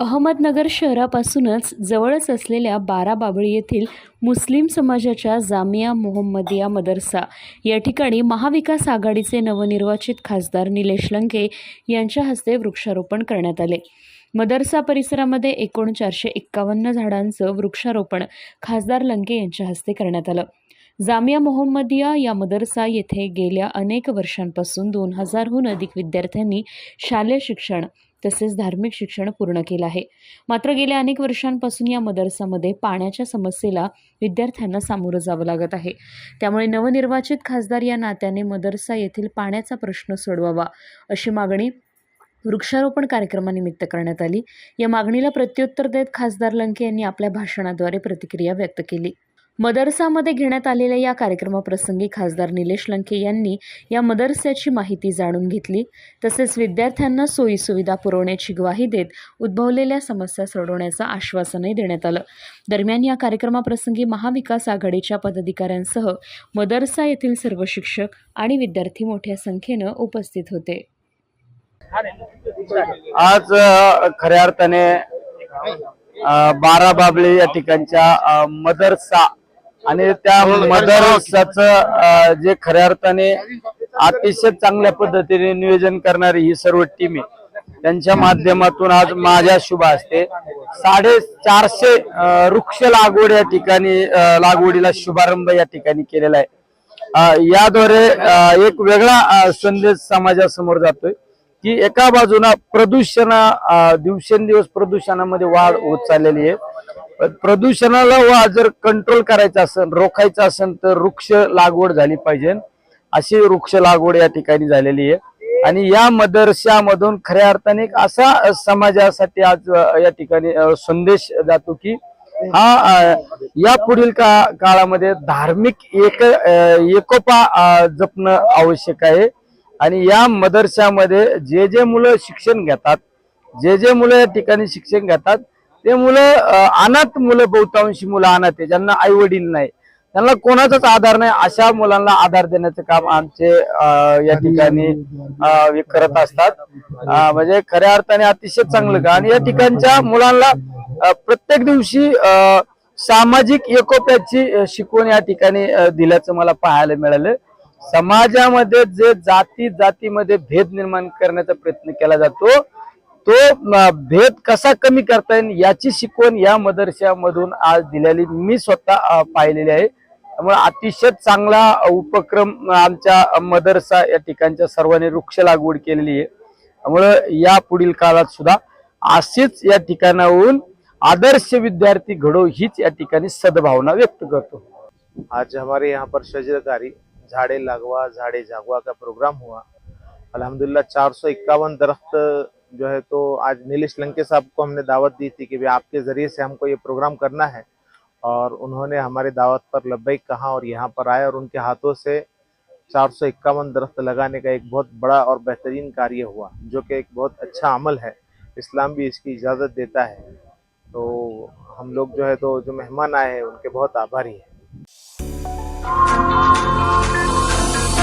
अहमदनगर शहरापासूनच जवळच असलेल्या बाराबाबळी येथील मुस्लिम समाजाच्या जामिया मोहम्मदिया मदरसा. या ठिकाणी महाविकास आघाडीचे नवनिर्वाचित खासदार निलेश लंके यांच्या हस्ते वृक्षारोपण करण्यात आले. मदरसा परिसरामध्ये एकूण चारशे एक्कावन्न झाडांचं वृक्षारोपण खासदार लंके यांच्या हस्ते करण्यात आलं. जामिया मोहम्मदिया या मदरसा येथे गेल्या अनेक वर्षांपासून दोन हजारहून अधिक विद्यार्थ्यांनी शालेय शिक्षण तसेच धार्मिक शिक्षण पूर्ण केलं आहे. मात्र गेल्या अनेक वर्षांपासून या मदरसामध्ये पाण्याच्या समस्येला विद्यार्थ्यांना सामोरं जावं लागत आहे. त्यामुळे नवनिर्वाचित खासदार या नात्याने मदरसा येथील पाण्याचा प्रश्न सोडवावा अशी मागणी वृक्षारोपण कार्यक्रमानिमित्त करण्यात आली. या मागणीला प्रत्युत्तर देत खासदार लंके यांनी आपल्या भाषणाद्वारे प्रतिक्रिया व्यक्त केली. मदरसामध्ये घेण्यात आलेल्या या कार्यक्रमाप्रसंगी खासदार निलेश लंके यांनी या मदरस्याची माहिती जाणून घेतली. तसेच विद्यार्थ्यांना सोयीसुविधा पुरवण्याची ग्वाही देत उद्भवलेल्या समस्या सोडवण्याचं आश्वासनही देण्यात आलं. दरम्यान या कार्यक्रमाप्रसंगी महाविकास आघाडीच्या पदाधिकाऱ्यांसह मदरसा येथील सर्व शिक्षक आणि विद्यार्थी मोठ्या संख्येनं उपस्थित होते. आज खऱ्या अर्थाने बारा बाबळे या ठिकाणच्या मदरसा आणि त्या मदरसाचं जे खऱ्या अर्थाने अतिशय चांगल्या पद्धतीने नियोजन करणारी ही सर्व टीम आहे. त्यांच्या माध्यमातून आज माझ्या शुभ असते साडे चारशे वृक्ष लागवड या ठिकाणी लागवडीला शुभारंभ या ठिकाणी केलेला आहे. याद्वारे एक वेगळा संदेश समाजासमोर जातोय की एका बाजूला प्रदूषण दिवसेंदिवस प्रदूषणामध्ये वाढ होत चाललेली आहे. प्रदूषणाला वा जर कंट्रोल करायचं असेल रोखायचं असेल तर वृक्ष लागवड झाली पाहिजे. अशी वृक्ष लागवड या ठिकाणी झालेली आहे. आणि या मदरशामधून खऱ्या अर्थाने एक असा समाजासाठी आज या ठिकाणी संदेश जातो की हा या पुढील का काळामध्ये धार्मिक एक एकोपा जपणं आवश्यक आहे. आणि या मदरशामध्ये जे जे मुलं शिक्षण घेतात जे जे मुलं या ठिकाणी शिक्षण घेतात ते मुलं अनाथ मुलं बहुतांशी मुलं अनाथ आहे ज्यांना आई वडील नाही. त्यांना कोणाचाच आधार नाही अशा मुलांना आधार देण्याचं काम आमचे या ठिकाणी करत असतात. म्हणजे खऱ्या अर्थाने अतिशय चांगलं का? आणि या ठिकाणच्या मुलांना प्रत्येक दिवशी सामाजिक एकोप्याची शिकवण या ठिकाणी दिल्याचं मला पाहायला मिळालं. समाजामध्ये जे जाती जातीमध्ये भेद निर्माण करण्याचा प्रयत्न केला जातो तो भेद कसा कमी करता येईल याची शिकवण या मदरशामधून आज दिलेली मी स्वतः पाहिलेली आहे. त्यामुळे अतिशय चांगला उपक्रम आमच्या मदरसा या ठिकाणच्या सर्वांनी वृक्ष लागवड केलेली आहे. त्यामुळं या पुढील काळात सुद्धा अशीच या ठिकाणाहून आदर्श विद्यार्थी घडो हीच या ठिकाणी सद्भावना व्यक्त करतो. आज हमारे यहाँ पर शजरकारी झाड़े लागवा झाड़े जागवा का प्रोग्राम हुआ। अल्हम्दुलिल्लाह चार सौ इक्यावन दरख्त जो है तो आज नीलेश लंके साहब को हमने दावत दी थी कि भाई आपके ज़रिए से हमको ये प्रोग्राम करना है और उन्होंने हमारी दावत पर लब्बैक कहा और यहाँ पर आए और उनके हाथों से चार सौ इक्यावन दरख्त लगाने का एक बहुत बड़ा और बेहतरीन कार्य हुआ, जो कि एक बहुत अच्छा अमल है। इस्लाम भी इसकी इजाज़त देता है। तो हम लोग जो है तो जो मेहमान आए हैं, उनके बहुत आभारी हैं।